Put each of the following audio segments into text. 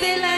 de la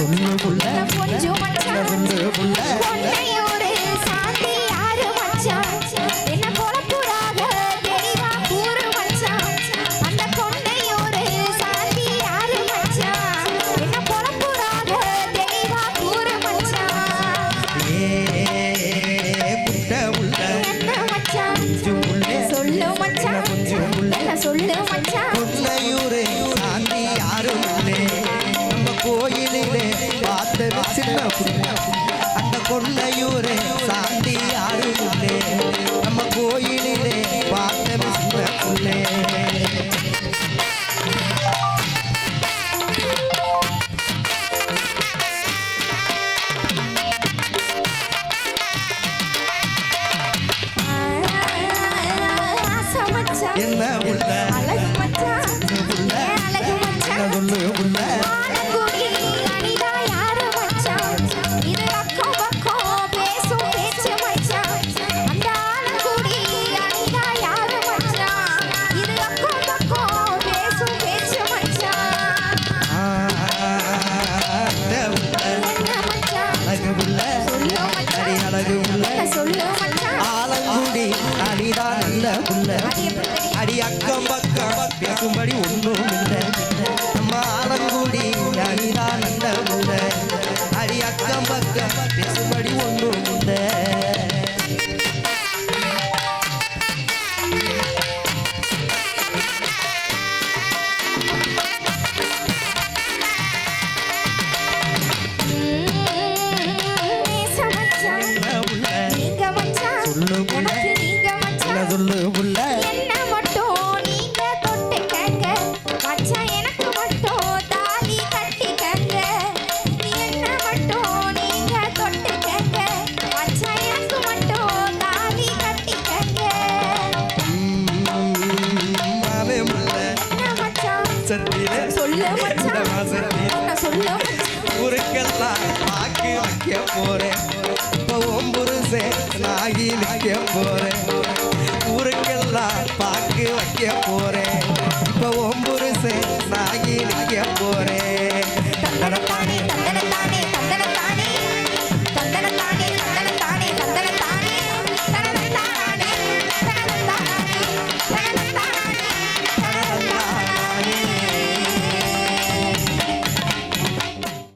மச்சான் நல்ல புள்ள அடி அக்கம் பக்கம். பேசும்படி ஒன்றும் ஓம்புருசே நாகி நிக்க போற